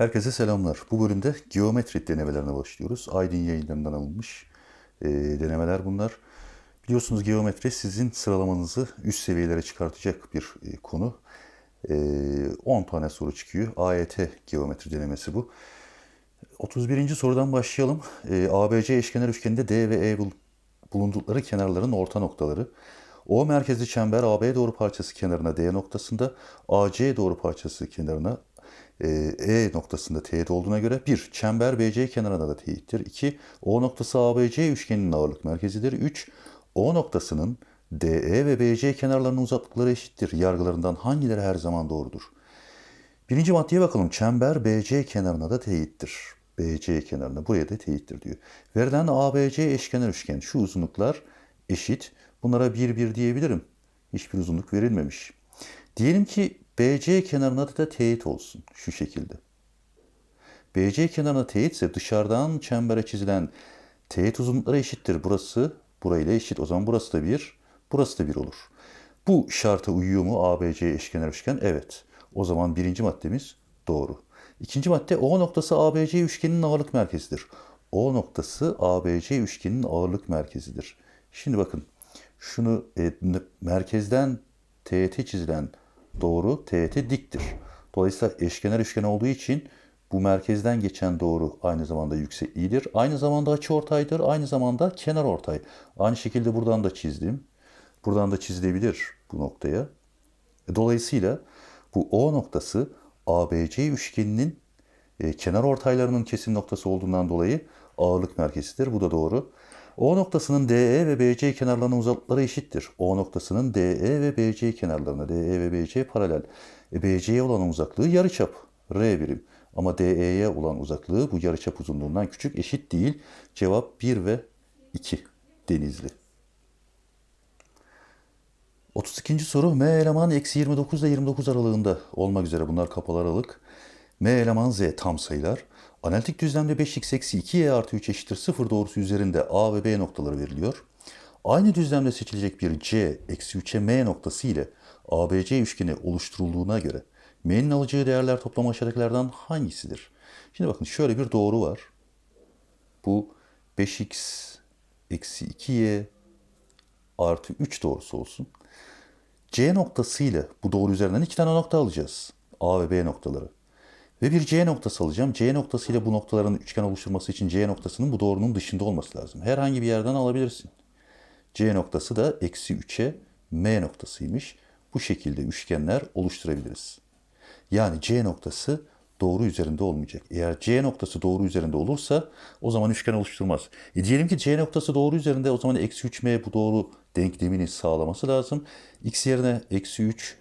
Herkese selamlar. Bu bölümde geometri denemelerine başlıyoruz. Aydın yayınlarından alınmış e, denemeler bunlar. Biliyorsunuz geometri sizin sıralamanızı üst seviyelere çıkartacak bir e, konu. E, 10 tane soru çıkıyor. AYT geometri denemesi bu. 31. sorudan başlayalım. E, ABC eşkenar üçgeninde D ve E bul- bulundukları kenarların orta noktaları. O merkezli çember AB doğru parçası kenarına D noktasında, AC doğru parçası kenarına e, E noktasında teğet olduğuna göre 1. Çember BC kenarına da teğettir. 2. O noktası ABC üçgeninin ağırlık merkezidir. 3. O noktasının DE ve BC kenarlarının uzaklıkları eşittir. Yargılarından hangileri her zaman doğrudur? Birinci maddeye bakalım. Çember BC kenarına da teğettir. BC kenarına buraya da teğettir diyor. Verilen ABC eşkenar üçgen şu uzunluklar eşit. Bunlara 1 1 diyebilirim. Hiçbir uzunluk verilmemiş. Diyelim ki BC kenarına da teğet olsun şu şekilde. BC kenarına teğetse dışarıdan çembere çizilen teğet uzunlukları eşittir. Burası burayla eşit. O zaman burası da 1, burası da 1 olur. Bu şarta uyuyor mu ABC eşkenar üçgen? Evet. O zaman birinci maddemiz doğru. İkinci madde O noktası ABC üçgeninin ağırlık merkezidir. O noktası ABC üçgeninin ağırlık merkezidir. Şimdi bakın şunu e, merkezden teğete çizilen doğru teğete diktir. Dolayısıyla eşkenar üçgen olduğu için bu merkezden geçen doğru aynı zamanda yüksekliğidir. Aynı zamanda açı ortaydır. Aynı zamanda kenar ortay. Aynı şekilde buradan da çizdim. Buradan da çizilebilir bu noktaya. E, Dolayısıyla bu O noktası ABC üçgeninin e, kenar ortaylarının kesim noktası olduğundan dolayı ağırlık merkezidir. Bu da doğru. O noktasının DE ve BC kenarlarının uzaklıkları eşittir. O noktasının DE ve BC kenarlarına DE ve BC paralel. E, BC'ye olan uzaklığı yarıçap R birim. Ama DE'ye olan uzaklığı bu yarıçap uzunluğundan küçük eşit değil. Cevap 1 ve 2 Denizli. 32. soru M eleman eksi 29 ile 29 aralığında olmak üzere bunlar kapalı aralık. M eleman Z tam sayılar. Analitik düzlemde 5x eksi 2y artı 3 eşittir 0 doğrusu üzerinde A ve B noktaları veriliyor. Aynı düzlemde seçilecek bir C eksi 3'e M noktası ile ABC üçgeni oluşturulduğuna göre M'nin alacağı değerler toplamı aşağıdakilerden hangisidir? Şimdi bakın şöyle bir doğru var. Bu 5x eksi 2y artı 3 doğrusu olsun. C noktası ile bu doğru üzerinden iki tane nokta alacağız. A ve B noktaları. Ve bir C noktası alacağım. C noktası ile bu noktaların üçgen oluşturması için C noktasının bu doğrunun dışında olması lazım. Herhangi bir yerden alabilirsin. C noktası da eksi 3'e M noktasıymış. Bu şekilde üçgenler oluşturabiliriz. Yani C noktası doğru üzerinde olmayacak. Eğer C noktası doğru üzerinde olursa o zaman üçgen oluşturmaz. E diyelim ki C noktası doğru üzerinde o zaman eksi 3M bu doğru denklemini sağlaması lazım. X yerine eksi 3,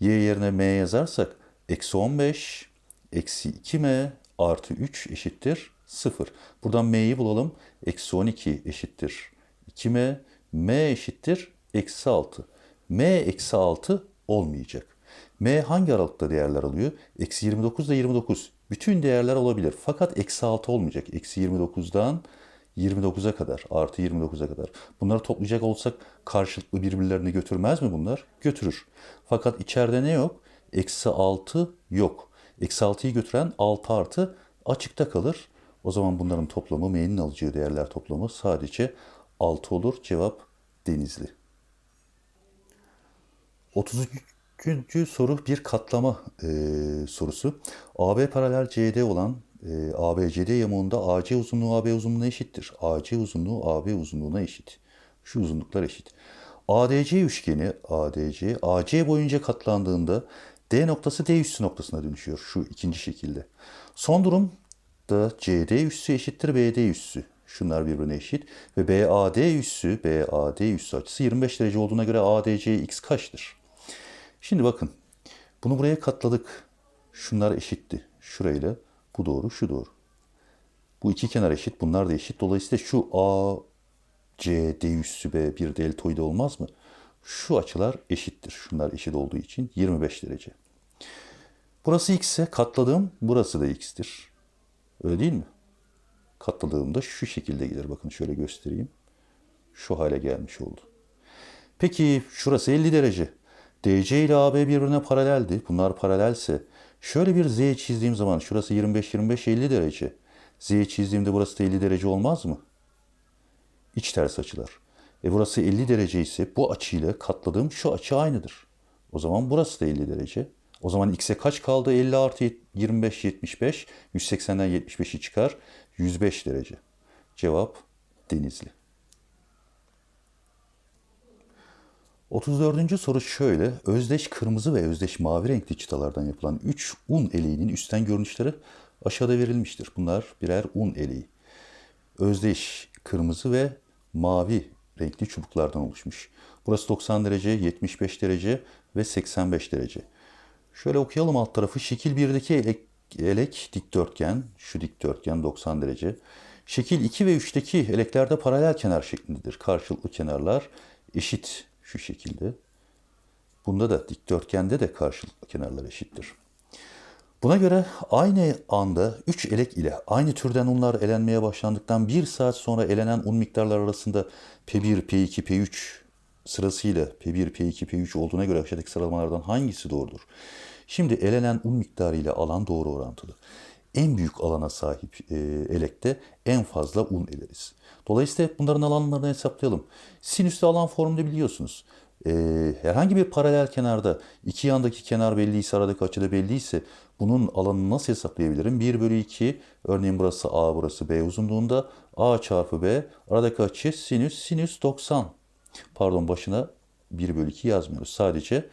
Y yerine M yazarsak eksi 15, eksi 2M artı 3 eşittir 0. Buradan M'yi bulalım. Eksi 12 eşittir 2M, M eşittir eksi 6. M eksi 6 olmayacak. M hangi aralıkta değerler alıyor? Eksi 29 ile 29. Bütün değerler olabilir. Fakat eksi 6 olmayacak. Eksi 29'dan 29'a kadar, artı 29'a kadar. Bunları toplayacak olsak karşılıklı birbirlerini götürmez mi bunlar? Götürür. Fakat içeride ne yok? Eksi 6 yok. Eksi 6'yı götüren 6 artı açıkta kalır. O zaman bunların toplamı, M'nin alacağı değerler toplamı sadece 6 olur. Cevap Denizli. 33. soru bir katlama e, sorusu. AB paralel CD olan e, ABCD yamuğunda AC uzunluğu AB uzunluğuna eşittir. AC uzunluğu AB uzunluğuna eşit. Şu uzunluklar eşit. ADC üçgeni ADC AC boyunca katlandığında D noktası D üssü noktasına dönüşüyor. Şu ikinci şekilde. Son durum da CD üssü eşittir BD üssü. Şunlar birbirine eşit. Ve BAD üssü, BAD üssü açısı 25 derece olduğuna göre ADC x kaçtır? Şimdi bakın. Bunu buraya katladık. Şunlar eşitti. Şurayla bu doğru, şu doğru. Bu iki kenar eşit, bunlar da eşit. Dolayısıyla şu A, C, D üssü B bir deltoide olmaz mı? Şu açılar eşittir. Şunlar eşit olduğu için 25 derece. Burası x ise katladığım burası da x'tir. Öyle değil mi? Katladığımda şu şekilde gelir. Bakın şöyle göstereyim. Şu hale gelmiş oldu. Peki şurası 50 derece. DC ile AB birbirine paraleldi. Bunlar paralelse şöyle bir Z çizdiğim zaman şurası 25 25 50 derece. Z çizdiğimde burası da 50 derece olmaz mı? İç ters açılar. E burası 50 derece ise bu açıyla katladığım şu açı aynıdır. O zaman burası da 50 derece. O zaman x'e kaç kaldı? 50 artı 25 75. 180'den 75'i çıkar. 105 derece. Cevap Denizli. 34. soru şöyle. Özdeş kırmızı ve özdeş mavi renkli çıtalardan yapılan 3 un eleğinin üstten görünüşleri aşağıda verilmiştir. Bunlar birer un eleği. Özdeş kırmızı ve mavi renkli çubuklardan oluşmuş. Burası 90 derece, 75 derece ve 85 derece. Şöyle okuyalım alt tarafı. Şekil 1'deki elek, elek dikdörtgen, şu dikdörtgen 90 derece. Şekil 2 ve 3'teki eleklerde paralel kenar şeklindedir. Karşılıklı kenarlar eşit şu şekilde. Bunda da dikdörtgende de karşılıklı kenarlar eşittir. Buna göre aynı anda 3 elek ile aynı türden unlar elenmeye başlandıktan 1 saat sonra elenen un miktarları arasında P1, P2, P3 sırasıyla P1, P2, P3 olduğuna göre aşağıdaki sıralamalardan hangisi doğrudur? Şimdi elenen un miktarı ile alan doğru orantılı. En büyük alana sahip e, elekte en fazla un eleriz. Dolayısıyla bunların alanlarını hesaplayalım. Sinüsle alan formülü biliyorsunuz. E, herhangi bir paralel kenarda iki yandaki kenar belliyse, aradaki açı da belliyse bunun alanını nasıl hesaplayabilirim? 1 bölü 2, örneğin burası A, burası B uzunluğunda. A çarpı B, aradaki açı sinüs, sinüs 90. Pardon başına 1 bölü 2 yazmıyoruz. Sadece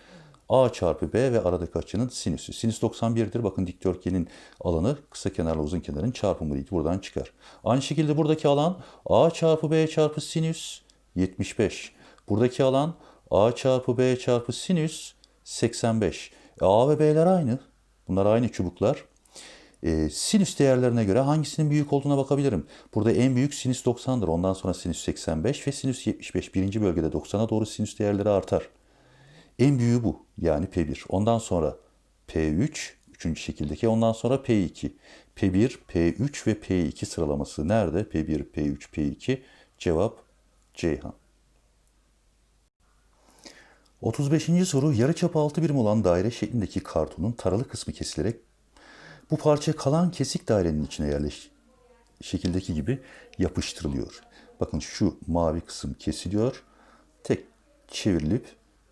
A çarpı B ve aradaki açının sinüsü. Sinüs 91'dir. Bakın dikdörtgenin alanı kısa kenarla uzun kenarın çarpımıydı. Buradan çıkar. Aynı şekilde buradaki alan A çarpı B çarpı sinüs 75. Buradaki alan A çarpı B çarpı sinüs 85. E, A ve B'ler aynı. Bunlar aynı çubuklar. E, sinüs değerlerine göre hangisinin büyük olduğuna bakabilirim. Burada en büyük sinüs 90'dır. Ondan sonra sinüs 85 ve sinüs 75. Birinci bölgede 90'a doğru sinüs değerleri artar. En büyüğü bu. Yani P1. Ondan sonra P3, üçüncü şekildeki. Ondan sonra P2. P1, P3 ve P2 sıralaması nerede? P1, P3, P2. Cevap Ceyhan. 35. soru yarıçapı 6 birim olan daire şeklindeki kartonun taralı kısmı kesilerek bu parça kalan kesik dairenin içine yerleş şekildeki gibi yapıştırılıyor. Bakın şu mavi kısım kesiliyor. Tek çevrilip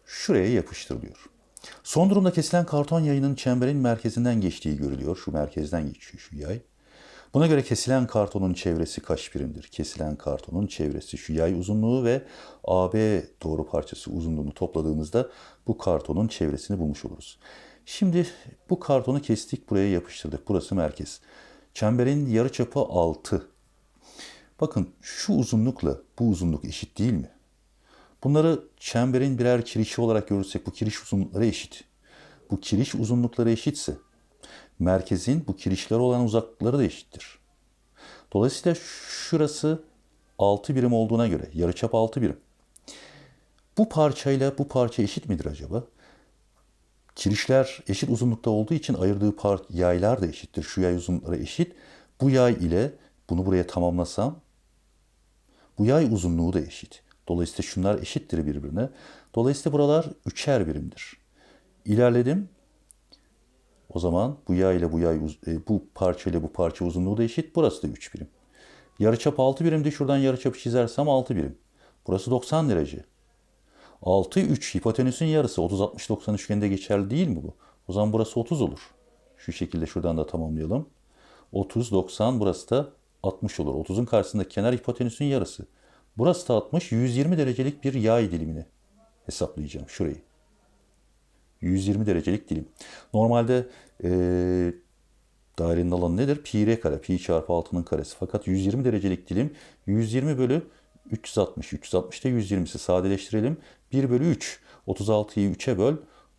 şuraya yapıştırılıyor. Son durumda kesilen karton yayının çemberin merkezinden geçtiği görülüyor. Şu merkezden geçiyor şu yay. Buna göre kesilen kartonun çevresi kaç birimdir? Kesilen kartonun çevresi şu yay uzunluğu ve AB doğru parçası uzunluğunu topladığımızda bu kartonun çevresini bulmuş oluruz. Şimdi bu kartonu kestik, buraya yapıştırdık. Burası merkez. Çemberin yarıçapı 6. Bakın şu uzunlukla bu uzunluk eşit değil mi? Bunları çemberin birer kirişi olarak görürsek bu kiriş uzunlukları eşit. Bu kiriş uzunlukları eşitse merkezin bu kirişler olan uzaklıkları da eşittir. Dolayısıyla şurası 6 birim olduğuna göre yarıçap 6 birim. Bu parçayla bu parça eşit midir acaba? Kirişler eşit uzunlukta olduğu için ayırdığı par yaylar da eşittir. Şu yay uzunlukları eşit. Bu yay ile bunu buraya tamamlasam bu yay uzunluğu da eşit. Dolayısıyla şunlar eşittir birbirine. Dolayısıyla buralar üçer birimdir. İlerledim. O zaman bu yay ile bu yay e, bu parça ile bu parça uzunluğu da eşit. Burası da 3 birim. Yarıçap 6 birimdi. Şuradan yarıçapı çizersem 6 birim. Burası 90 derece. 6 3 hipotenüsün yarısı 30 60 90 üçgeninde geçerli değil mi bu? O zaman burası 30 olur. Şu şekilde şuradan da tamamlayalım. 30 90 burası da 60 olur. 30'un karşısındaki kenar hipotenüsün yarısı. Burası da 60 120 derecelik bir yay dilimini hesaplayacağım şurayı. 120 derecelik dilim. Normalde e, dairenin alanı nedir? Pi r kare. Pi çarpı 6'nın karesi. Fakat 120 derecelik dilim 120 bölü 360. 360 da 120'si sadeleştirelim. 1 bölü 3. 36'yı 3'e böl.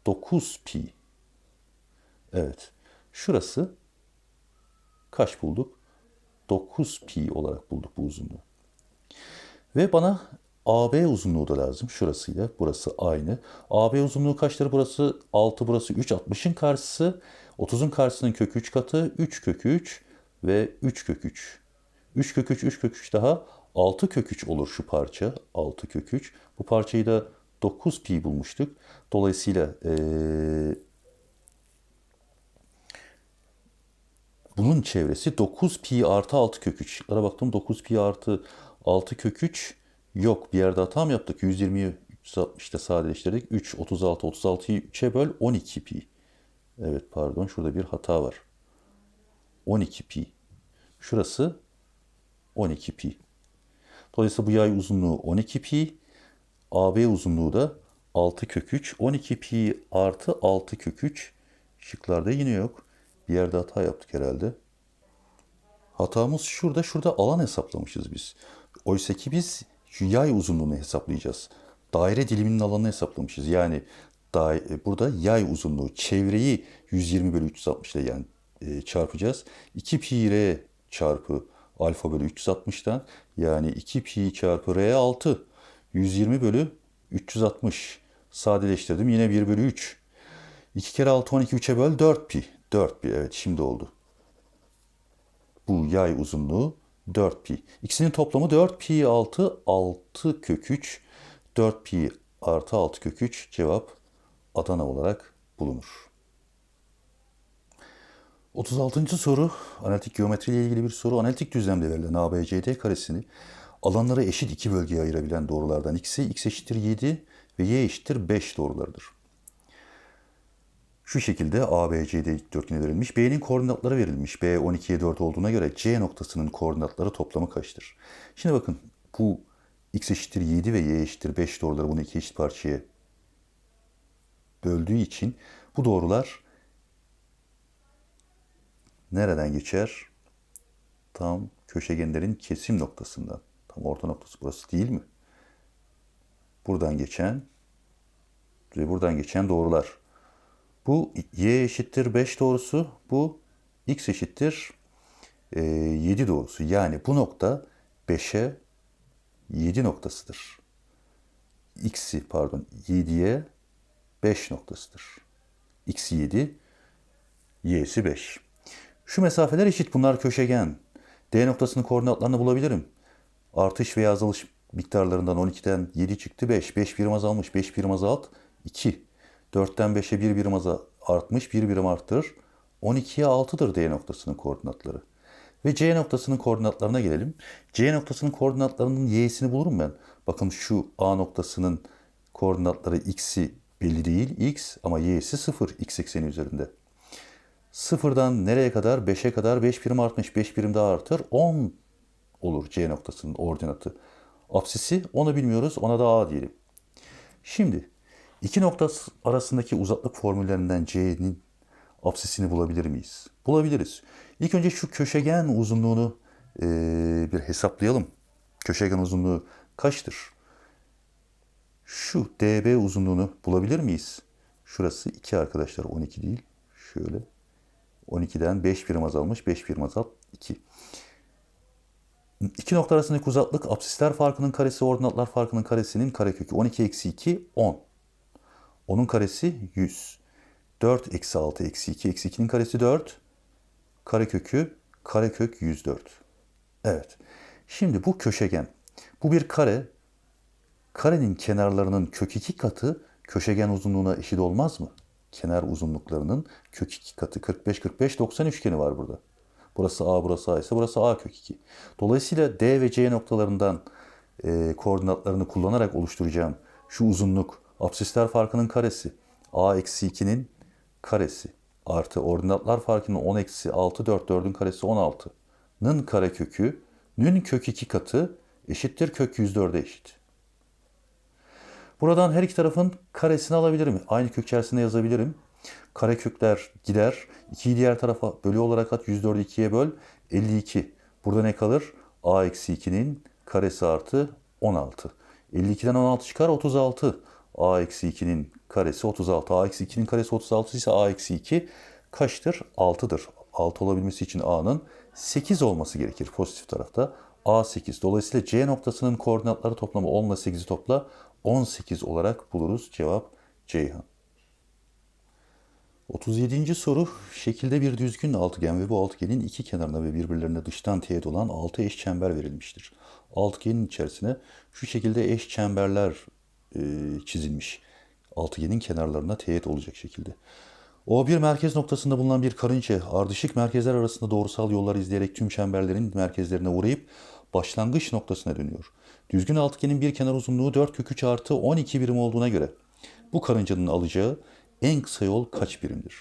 9 pi. Evet. Şurası kaç bulduk? 9 pi olarak bulduk bu uzunluğu. Ve bana AB uzunluğu da lazım. Şurasıyla burası aynı. AB uzunluğu kaçtır? Burası 6, burası 3. 60'ın karşısı 30'un karşısının kök 3 katı. 3 kök 3 ve 3 kök 3. 3 kök 3, 3 kök 3 daha 6 kök 3 olur şu parça. 6 kök 3. Bu parçayı da 9 pi bulmuştuk. Dolayısıyla eee, bunun çevresi 9 pi artı 6 kök 3. Şıklara baktım 9 pi artı 6 kök 3 yok. Bir yerde hata mı yaptık? 120'yi 360'da sadeleştirdik. 3, 36, 36'yı 3'e böl 12 pi. Evet pardon şurada bir hata var. 12 pi. Şurası 12 pi. Dolayısıyla bu yay uzunluğu 12 pi. AB uzunluğu da 6 kök 3. 12 pi artı 6 kök 3. Şıklarda yine yok. Bir yerde hata yaptık herhalde. Hatamız şurada. Şurada alan hesaplamışız biz. Oysa ki biz yay uzunluğunu hesaplayacağız. Daire diliminin alanını hesaplamışız. Yani e, burada yay uzunluğu çevreyi 120 bölü 360 ile yani e, çarpacağız. 2 pi r çarpı alfa bölü 360'tan yani 2 pi çarpı r 6 120 bölü 360 sadeleştirdim yine 1 bölü 3 2 kere 6 12 3'e böl 4 pi 4 pi evet şimdi oldu bu yay uzunluğu 4 pi. İkisinin toplamı 4 pi 6 6 kök 3. 4 pi artı 6 kök 3 cevap Adana olarak bulunur. 36. soru analitik geometri ile ilgili bir soru. Analitik düzlemde verilen ABCD karesini alanları eşit iki bölgeye ayırabilen doğrulardan x'i x eşittir 7 ve y eşittir 5 doğrularıdır. Şu şekilde ABCD dikdörtgeni verilmiş. B'nin koordinatları verilmiş. B 12'ye 4 olduğuna göre C noktasının koordinatları toplamı kaçtır? Şimdi bakın bu x eşittir 7 ve y eşittir 5 doğruları bunu iki eşit parçaya böldüğü için bu doğrular nereden geçer? Tam köşegenlerin kesim noktasından. Tam orta noktası burası değil mi? Buradan geçen ve buradan geçen doğrular. Bu y eşittir 5 doğrusu. Bu x eşittir e, 7 doğrusu. Yani bu nokta 5'e 7 noktasıdır. x'i pardon 7'ye 5 noktasıdır. x 7, y'si 5. Şu mesafeler eşit. Bunlar köşegen. D noktasının koordinatlarını bulabilirim. Artış veya azalış miktarlarından 12'den 7 çıktı 5. 5 birim azalmış. 5 birim azalt 2. 4'ten 5'e 1 birim aza- artmış. 1 birim arttırır. 12'ye 6'dır D noktasının koordinatları. Ve C noktasının koordinatlarına gelelim. C noktasının koordinatlarının y'sini bulurum ben. Bakın şu A noktasının koordinatları x'i belli değil x ama y'si 0 x ekseni üzerinde. Sıfırdan nereye kadar? 5'e kadar 5 birim artmış. 5 birim daha artır. 10 olur C noktasının ordinatı. Apsisi onu bilmiyoruz. Ona da A diyelim. Şimdi iki nokta arasındaki uzaklık formüllerinden C'nin apsisini bulabilir miyiz? Bulabiliriz. İlk önce şu köşegen uzunluğunu eee, bir hesaplayalım. Köşegen uzunluğu kaçtır? Şu DB uzunluğunu bulabilir miyiz? Şurası 2 arkadaşlar 12 değil. Şöyle 12'den 5 birim azalmış. 5 birim azalt 2. İki nokta arasındaki uzaklık apsisler farkının karesi ordinatlar farkının karesinin karekökü. 12 eksi 2 10. Onun karesi 100. 4 eksi 6 eksi 2 eksi 2'nin karesi 4. Karekökü karekök 104. Evet. Şimdi bu köşegen. Bu bir kare. Karenin kenarlarının kök 2 katı köşegen uzunluğuna eşit olmaz mı? Kenar uzunluklarının kök 2 katı 45 45 90 üçgeni var burada. Burası A, burası A ise burası A kök 2. Dolayısıyla D ve C noktalarından e, koordinatlarını kullanarak oluşturacağım şu uzunluk apsisler farkının karesi. A eksi 2'nin karesi artı ordinatlar farkının 10 eksi 6 4 4'ün karesi 16'nın karekökü nün kök 2 katı eşittir kök 104'e eşit. Buradan her iki tarafın karesini alabilirim. Aynı kök içerisinde yazabilirim. Karekökler gider. 2'yi diğer tarafa bölü olarak at. 104'ü 2'ye böl. 52. Burada ne kalır? A eksi 2'nin karesi artı 16. 52'den 16 çıkar 36. A eksi 2'nin karesi 36. A eksi 2'nin karesi 36 ise A eksi 2 kaçtır? 6'dır. 6 olabilmesi için A'nın 8 olması gerekir pozitif tarafta. A 8. Dolayısıyla C noktasının koordinatları toplamı 10 ile 8'i topla 18 olarak buluruz. Cevap Ceyhan. 37. soru şekilde bir düzgün altıgen ve bu altıgenin iki kenarına ve birbirlerine dıştan teğet olan altı eş çember verilmiştir. Altıgenin içerisine şu şekilde eş çemberler e, çizilmiş. Altıgenin kenarlarına teğet olacak şekilde. O bir merkez noktasında bulunan bir karınca ardışık merkezler arasında doğrusal yollar izleyerek tüm çemberlerin merkezlerine uğrayıp başlangıç noktasına dönüyor. Düzgün altıgenin bir kenar uzunluğu 4 kök 3 artı 12 birim olduğuna göre bu karıncanın alacağı en kısa yol kaç birimdir?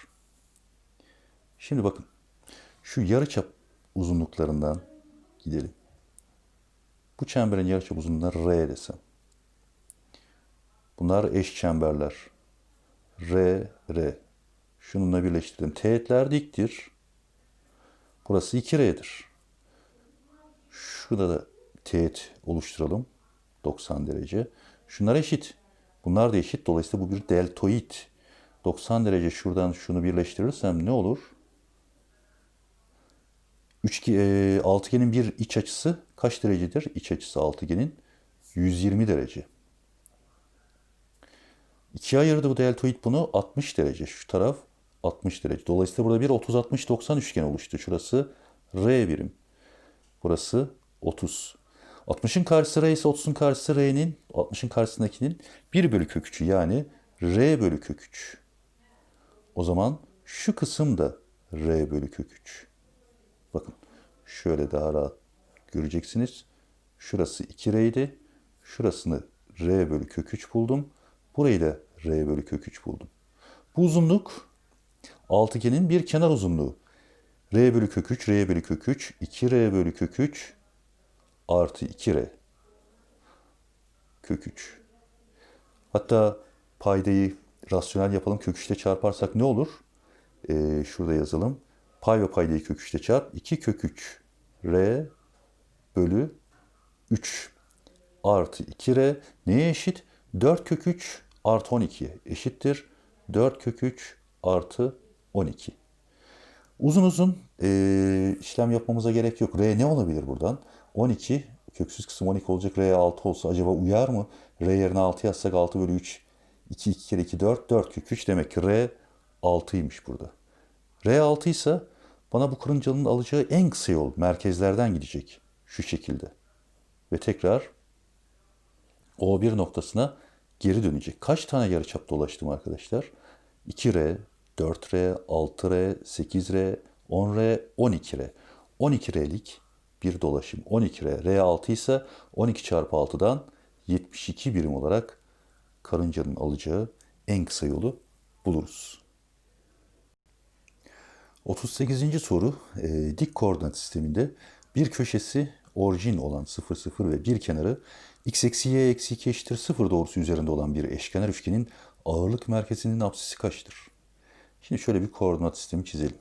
Şimdi bakın şu yarıçap uzunluklarından gidelim. Bu çemberin yarıçap uzunluğuna R desem. Bunlar eş çemberler. R, R. Şununla birleştirdim. Teğetler diktir. Burası 2R'dir. Şurada da teğet oluşturalım. 90 derece. Şunlar eşit. Bunlar da eşit. Dolayısıyla bu bir deltoid. 90 derece şuradan şunu birleştirirsem ne olur? Üçge, e, altıgenin bir iç açısı kaç derecedir? İç açısı altıgenin 120 derece. İkiye ayırdı bu deltoid bunu 60 derece. Şu taraf 60 derece. Dolayısıyla burada bir 30-60-90 üçgen oluştu. Şurası R birim. Burası 30. 60'ın karşısı R ise 30'un karşısı R'nin 60'ın karşısındakinin 1 bölü kök 3'ü yani R bölü kök 3. O zaman şu kısım da R bölü kök 3. Bakın şöyle daha rahat göreceksiniz. Şurası 2R'ydi. Şurasını R bölü kök 3 buldum. Burayı da R bölü kök 3 buldum. Bu uzunluk altıgenin bir kenar uzunluğu. R bölü kök 3, R bölü kök 3, 2R bölü kök 3 artı 2R kök 3. Hatta paydayı rasyonel yapalım. Kök 3'te çarparsak ne olur? Ee, şurada yazalım. Pay ve paydayı kök 3'te çarp. 2 kök 3 R bölü 3 artı 2R neye eşit? 4 kök 3 artı 12 eşittir. 4 kök 3 artı 12. Uzun uzun e, işlem yapmamıza gerek yok. R ne olabilir buradan? 12 köksüz kısım 12 olacak. R 6 olsa acaba uyar mı? R yerine 6 yazsak 6 bölü 3 2 2 kere 2 4 4 kök 3 demek ki R 6'ymış burada. R 6 ise bana bu karıncanın alacağı en kısa yol merkezlerden gidecek. Şu şekilde. Ve tekrar O1 noktasına geri dönecek. Kaç tane yarıçap dolaştım arkadaşlar? 2R, 4R, 6R, 8R, 10R, 12R. 12R'lik bir dolaşım. 12R, R6 ise 12 çarpı 6'dan 72 birim olarak karıncanın alacağı en kısa yolu buluruz. 38. soru e, dik koordinat sisteminde bir köşesi orijin olan 0, 0 ve bir kenarı x eksi y eksi 2 eşittir 0 doğrusu üzerinde olan bir eşkenar üçgenin ağırlık merkezinin apsisi kaçtır? Şimdi şöyle bir koordinat sistemi çizelim.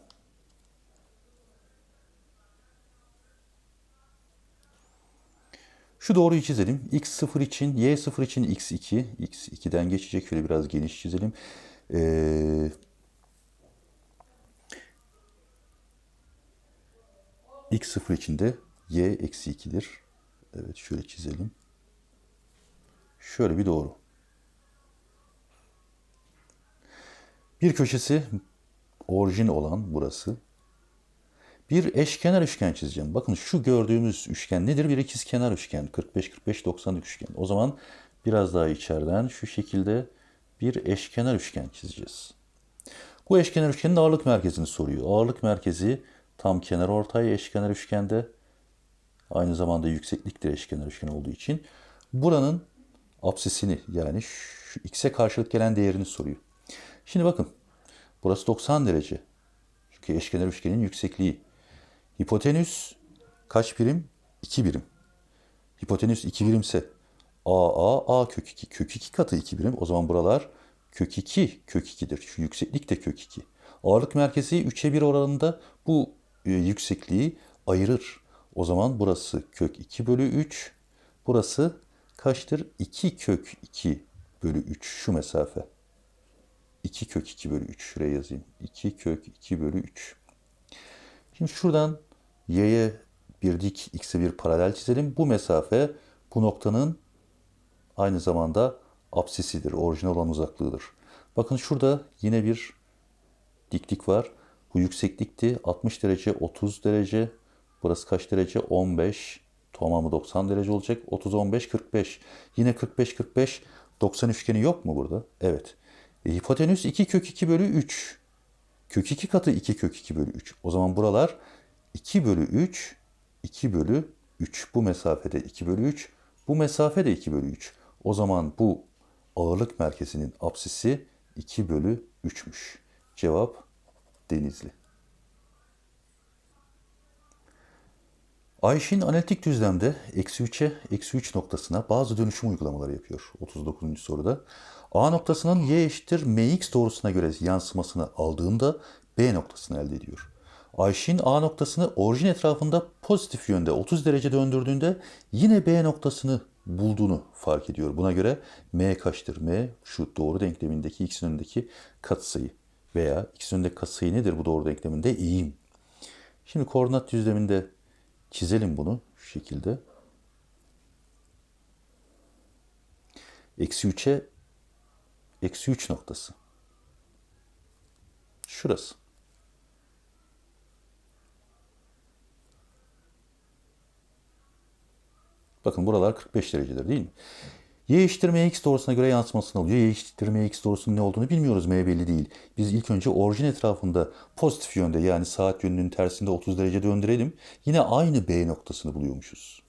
Şu doğruyu çizelim. x0 için, y0 için x2. x2'den geçecek. Şöyle biraz geniş çizelim. Ee, x0 için de y eksi 2'dir. Evet şöyle çizelim. Şöyle bir doğru. Bir köşesi orijin olan burası. Bir eşkenar üçgen çizeceğim. Bakın şu gördüğümüz üçgen nedir? Bir ikizkenar üçgen. 45-45-90 üçgen. O zaman biraz daha içeriden şu şekilde bir eşkenar üçgen çizeceğiz. Bu eşkenar üçgenin ağırlık merkezini soruyor. Ağırlık merkezi tam kenar ortay eşkenar üçgende. Aynı zamanda yüksekliktir eşkenar üçgen olduğu için. Buranın apsisini yani şu x'e karşılık gelen değerini soruyor. Şimdi bakın. Burası 90 derece. Çünkü eşkenar üçgenin yüksekliği. Hipotenüs kaç birim? 2 birim. Hipotenüs 2 birimse a a a kök 2. Kök 2 katı 2 birim. O zaman buralar kök 2 kök 2'dir. Şu yükseklik de kök 2. Ağırlık merkezi 3'e 1 oranında bu e, yüksekliği ayırır. O zaman burası kök 2 bölü 3. Burası kaçtır? 2 kök 2 bölü 3 şu mesafe. 2 kök 2 bölü 3 şuraya yazayım. 2 kök 2 bölü 3. Şimdi şuradan y'ye bir dik x'e bir paralel çizelim. Bu mesafe bu noktanın aynı zamanda apsisidir. Orijinal olan uzaklığıdır. Bakın şurada yine bir diklik var. Bu yükseklikti. 60 derece, 30 derece. Burası kaç derece? 15. Tamamı 90 derece olacak. 30, 15, 45. Yine 45, 45 90 üçgeni yok mu burada? Evet. E, hipotenüs 2 kök 2 bölü 3. Kök 2 katı 2 kök 2 bölü 3. O zaman buralar 2 bölü 3, 2 bölü 3. Bu mesafede 2 bölü 3. Bu mesafede 2 bölü 3. O zaman bu ağırlık merkezinin apsisi 2 bölü 3'müş. Cevap Denizli. Ayşin analitik düzlemde eksi 3'e eksi 3 noktasına bazı dönüşüm uygulamaları yapıyor 39. soruda. A noktasının y eşittir mx doğrusuna göre yansımasını aldığında B noktasını elde ediyor. Ayşin A noktasını orijin etrafında pozitif yönde 30 derece döndürdüğünde yine B noktasını bulduğunu fark ediyor. Buna göre M kaçtır? M şu doğru denklemindeki x'in önündeki katsayı veya x'in önündeki katsayı nedir bu doğru denkleminde? Eğim. Şimdi koordinat düzleminde çizelim bunu şu şekilde. Eksi 3'e eksi 3 noktası. Şurası. Bakın buralar 45 derecedir değil mi? Y eşittir mx doğrusuna göre yansımasını alıyor. Y eşittir mx doğrusunun ne olduğunu bilmiyoruz. M belli değil. Biz ilk önce orijin etrafında pozitif yönde yani saat yönünün tersinde 30 derece döndürelim. Yine aynı B noktasını buluyormuşuz.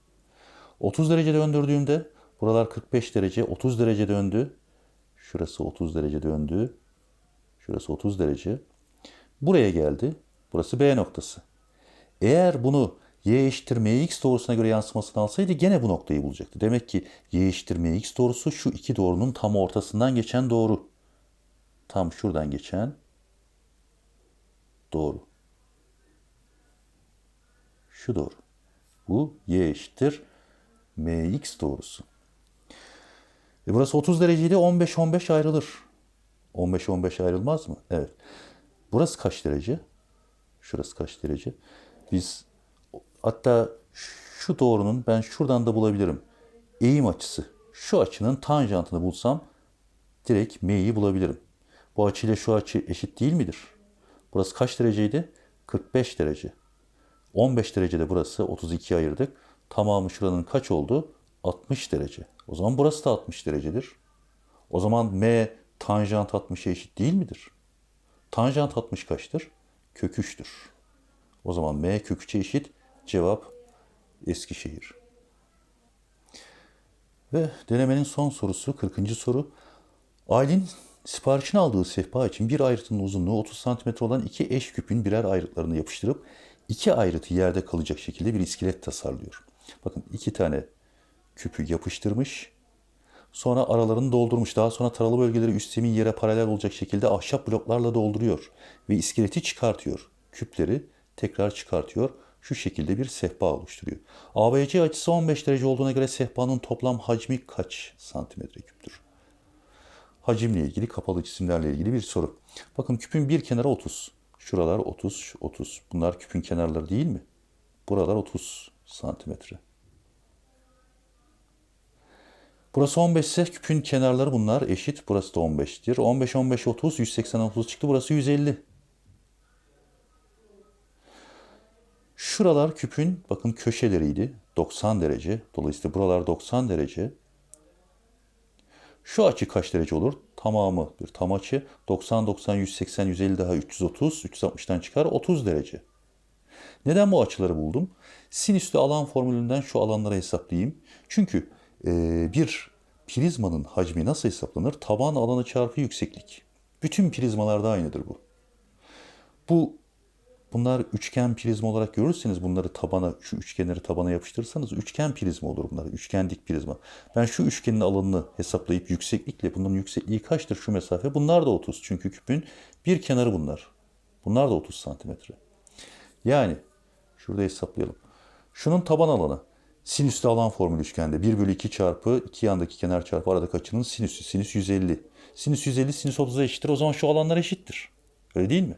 30 derece döndürdüğümde buralar 45 derece 30 derece döndü. Şurası 30 derece döndü. Şurası 30 derece. Buraya geldi. Burası B noktası. Eğer bunu y eşittir mx doğrusuna göre yansımasını alsaydı gene bu noktayı bulacaktı. Demek ki y eşittir mx doğrusu şu iki doğrunun tam ortasından geçen doğru. Tam şuradan geçen doğru. Şu doğru. Bu y eşittir mx doğrusu. E burası 30 dereceydi 15-15 ayrılır. 15-15 ayrılmaz mı? Evet. Burası kaç derece? Şurası kaç derece? Biz hatta şu doğrunun ben şuradan da bulabilirim. Eğim açısı. Şu açının tanjantını bulsam direkt m'yi bulabilirim. Bu açıyla şu açı eşit değil midir? Burası kaç dereceydi? 45 derece. 15 derecede burası 32 ayırdık. Tamamı şuranın kaç oldu? 60 derece. O zaman burası da 60 derecedir. O zaman m tanjant 60'a eşit değil midir? Tanjant 60 kaçtır? Kök 3'tür. O zaman m kök 3'e eşit. Cevap Eskişehir. Ve denemenin son sorusu 40. soru. Aylin siparişini aldığı sehpa için bir ayrıtının uzunluğu 30 cm olan iki eş küpün birer ayrıtlarını yapıştırıp iki ayrıtı yerde kalacak şekilde bir iskelet tasarlıyor. Bakın iki tane küpü yapıştırmış. Sonra aralarını doldurmuş. Daha sonra taralı bölgeleri üst zemin yere paralel olacak şekilde ahşap bloklarla dolduruyor. Ve iskeleti çıkartıyor. Küpleri tekrar çıkartıyor. Şu şekilde bir sehpa oluşturuyor. ABC açısı 15 derece olduğuna göre sehpanın toplam hacmi kaç santimetre küptür? Hacimle ilgili, kapalı cisimlerle ilgili bir soru. Bakın küpün bir kenarı 30. Şuralar 30, 30. Bunlar küpün kenarları değil mi? Buralar 30 santimetre. Burası 15 ise küpün kenarları bunlar eşit. Burası da 15'tir. 15, 15, 30, 180, 30 çıktı. Burası 150. Şuralar küpün bakın köşeleriydi. 90 derece. Dolayısıyla buralar 90 derece. Şu açı kaç derece olur? Tamamı bir tam açı. 90, 90, 180, 150 daha 330. 360'tan çıkar 30 derece. Neden bu açıları buldum? Sinüslü alan formülünden şu alanları hesaplayayım. Çünkü e, bir prizmanın hacmi nasıl hesaplanır? Taban alanı çarpı yükseklik. Bütün prizmalarda aynıdır bu. Bu Bunlar üçgen prizma olarak görürseniz bunları tabana, şu üçgenleri tabana yapıştırırsanız üçgen prizma olur bunlar. Üçgen dik prizma. Ben şu üçgenin alanını hesaplayıp yükseklikle bunların yüksekliği kaçtır şu mesafe? Bunlar da 30. Çünkü küpün bir kenarı bunlar. Bunlar da 30 santimetre. Yani şurada hesaplayalım. Şunun taban alanı sinüslü alan formülü üçgende 1 bölü 2 çarpı iki yandaki kenar çarpı aradaki açının sinüsü. Sinüs 150. Sinüs 150 sinüs 30'a eşittir. O zaman şu alanlar eşittir. Öyle değil mi?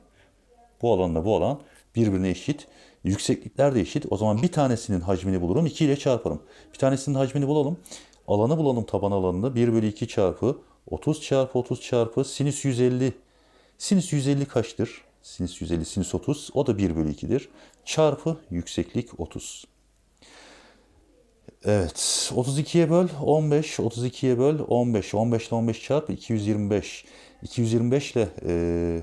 Bu alanla bu alan birbirine eşit. Yükseklikler de eşit. O zaman bir tanesinin hacmini bulurum. 2 ile çarparım. Bir tanesinin hacmini bulalım. Alanı bulalım taban alanını. 1 bölü 2 çarpı 30 çarpı 30 çarpı sinüs 150. Sinüs 150 kaçtır? Sinüs 150 sinüs 30. O da 1 bölü 2'dir. Çarpı yükseklik 30. Evet. 32'ye böl 15. 32'ye böl 15. 15 ile 15 çarp 225. 225 ile e,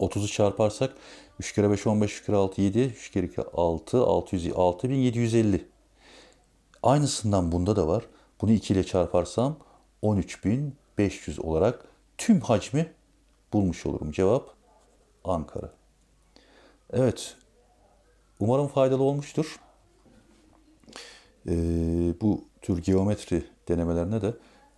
30'u çarparsak 3 kere 5 15 3 kere 6 7 3 kere 2 6 600 6750. Aynısından bunda da var. Bunu 2 ile çarparsam 13500 olarak tüm hacmi bulmuş olurum. Cevap Ankara. Evet. Umarım faydalı olmuştur. Ee, bu tür geometri denemelerine de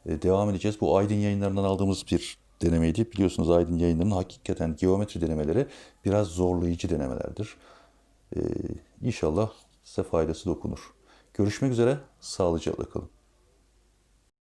e, devam edeceğiz. Bu Aydın yayınlarından aldığımız bir denemeydi. Biliyorsunuz Aydın yayınlarının hakikaten geometri denemeleri biraz zorlayıcı denemelerdir. Ee, inşallah size faydası dokunur. Görüşmek üzere, sağlıcakla kalın.